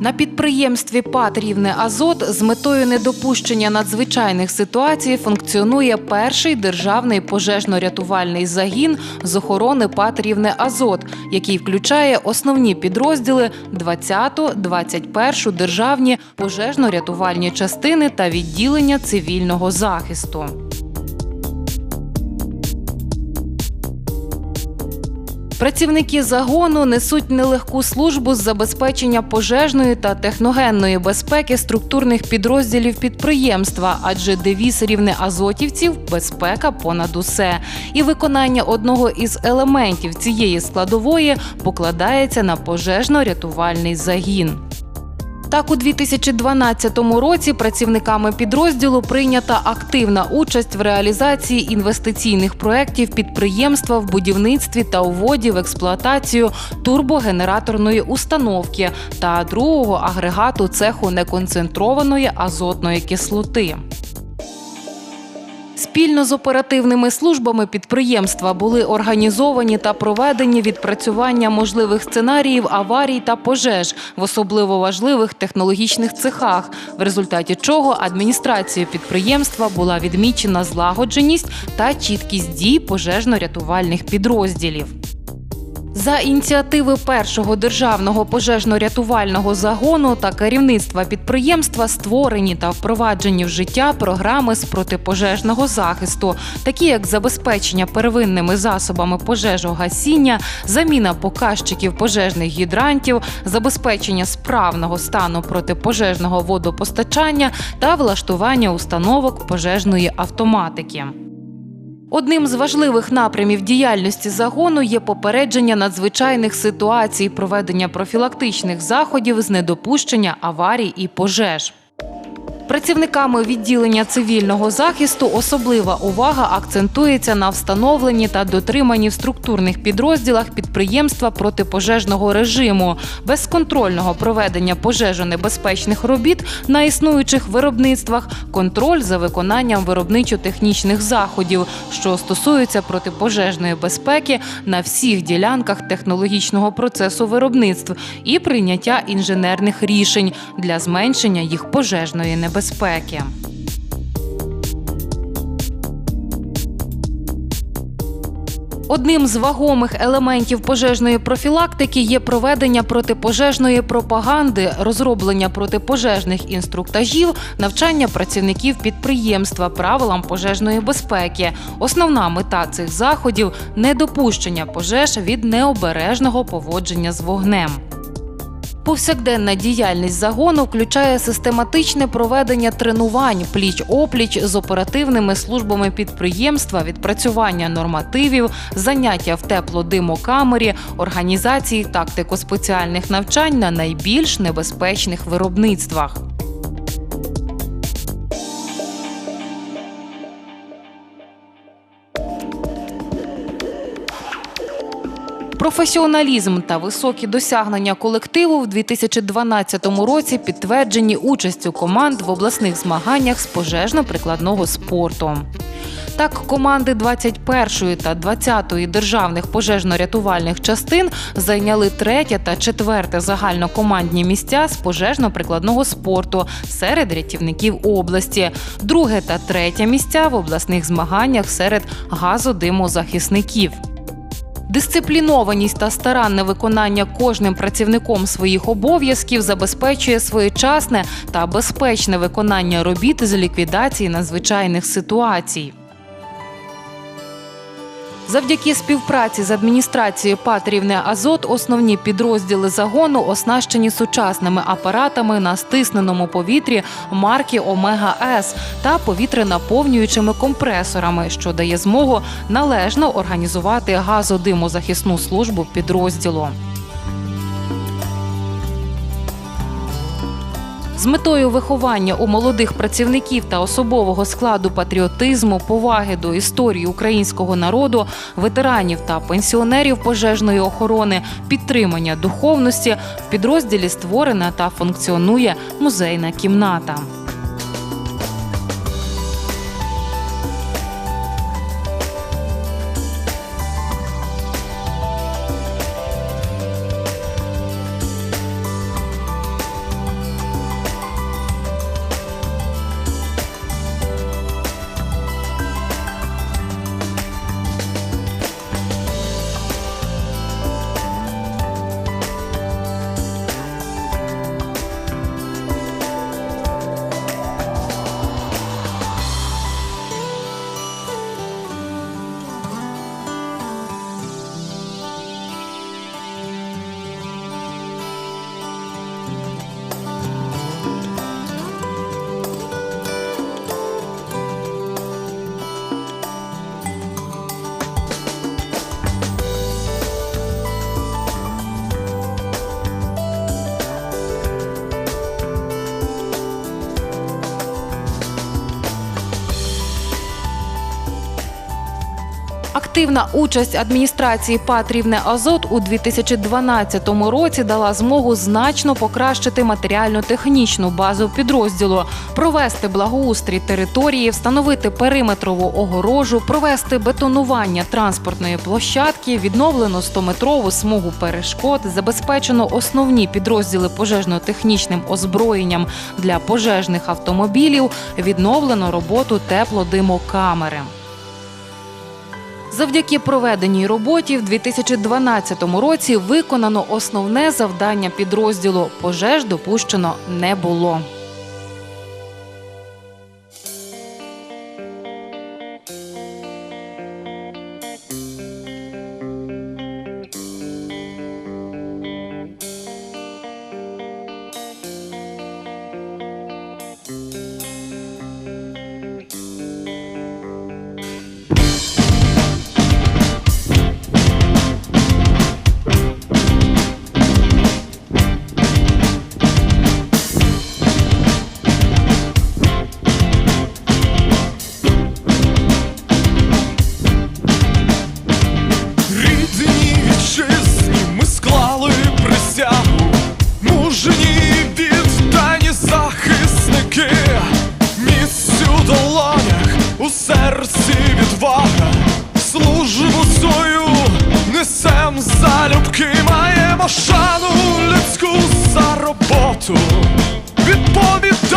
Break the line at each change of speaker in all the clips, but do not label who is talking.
На підприємстві ПАТ «Рівне Азот з метою недопущення надзвичайних ситуацій функціонує перший державний пожежно-рятувальний загін з охорони ПАТ «Рівне Азот, який включає основні підрозділи 20-ту, 21-шу державні пожежно-рятувальні частини та відділення цивільного захисту. Працівники загону несуть нелегку службу з забезпечення пожежної та техногенної безпеки структурних підрозділів підприємства, адже девіз рівне азотівців безпека понад усе. І виконання одного із елементів цієї складової покладається на пожежно-рятувальний загін. Так, у 2012 році працівниками підрозділу прийнята активна участь в реалізації інвестиційних проєктів підприємства в будівництві та уводі в експлуатацію турбогенераторної установки та другого агрегату цеху неконцентрованої азотної кислоти. Спільно з оперативними службами підприємства були організовані та проведені відпрацювання можливих сценаріїв аварій та пожеж в особливо важливих технологічних цехах, в результаті чого адміністрацією підприємства була відмічена злагодженість та чіткість дій пожежно-рятувальних підрозділів. За ініціативи першого державного пожежно-рятувального загону та керівництва підприємства створені та впроваджені в життя програми з протипожежного захисту, такі як забезпечення первинними засобами пожежогасіння, заміна показчиків пожежних гідрантів, забезпечення справного стану протипожежного водопостачання та влаштування установок пожежної автоматики. Одним з важливих напрямів діяльності загону є попередження надзвичайних ситуацій, проведення профілактичних заходів з недопущення аварій і пожеж. Працівниками відділення цивільного захисту особлива увага акцентується на встановленні та дотриманні в структурних підрозділах підприємства протипожежного режиму, безконтрольного проведення пожежонебезпечних робіт на існуючих виробництвах, контроль за виконанням виробничо-технічних заходів, що стосуються протипожежної безпеки на всіх ділянках технологічного процесу виробництв і прийняття інженерних рішень для зменшення їх пожежної небезпеки. Одним з вагомих елементів пожежної профілактики є проведення протипожежної пропаганди, розроблення протипожежних інструктажів, навчання працівників підприємства правилам пожежної безпеки. Основна мета цих заходів недопущення пожеж від необережного поводження з вогнем. Повсякденна діяльність загону включає систематичне проведення тренувань пліч-опліч з оперативними службами підприємства, відпрацювання нормативів, заняття в теплодимокамері, організації тактико-спеціальних навчань на найбільш небезпечних виробництвах. Професіоналізм та високі досягнення колективу в 2012 році підтверджені участю команд в обласних змаганнях з пожежно-прикладного спорту. Так, команди 21-ї та 20-ї державних пожежно-рятувальних частин зайняли третє та четверте загальнокомандні місця з пожежно-прикладного спорту серед рятівників області, друге та третє місця в обласних змаганнях серед газодимозахисників. Дисциплінованість та старанне виконання кожним працівником своїх обов'язків забезпечує своєчасне та безпечне виконання робіт з ліквідації надзвичайних ситуацій. Завдяки співпраці з адміністрацією ПАТ «Рівне Азот основні підрозділи загону оснащені сучасними апаратами на стисненому повітрі марки Омега С та повітрянаповнюючими компресорами, що дає змогу належно організувати газодимозахисну службу підрозділу. З метою виховання у молодих працівників та особового складу патріотизму, поваги до історії українського народу, ветеранів та пенсіонерів пожежної охорони, підтримання духовності в підрозділі створена та функціонує музейна кімната. Активна участь адміністрації ПАТ «Рівне Азот у 2012 році дала змогу значно покращити матеріально-технічну базу підрозділу, провести благоустрій території, встановити периметрову огорожу, провести бетонування транспортної площадки, відновлено 100-метрову смугу перешкод, забезпечено основні підрозділи пожежно-технічним озброєнням для пожежних автомобілів, відновлено роботу теплодимокамери. Завдяки проведеній роботі в 2012 році виконано основне завдання підрозділу пожеж допущено не було.
Мужні віддані захисники, місць у долонях, у серці відвага, службу свою несем залюбки, маємо шану людську за роботу, відповідальне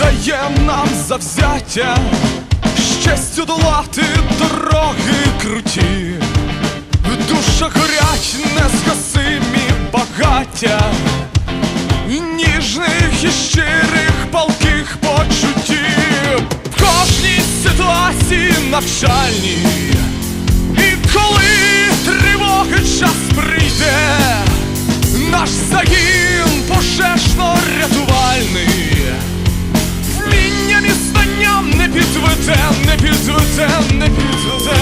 дає нам завзяття, щастю долати дороги круті, в душах горять незгасимі багаття, ніжних і щирих палких почуттів в кожній ситуації навчальній. І коли тривоги час прийде, наш загін пожежно-рятувальний, вмінням і знанням не підведе, не підведе, не підведе.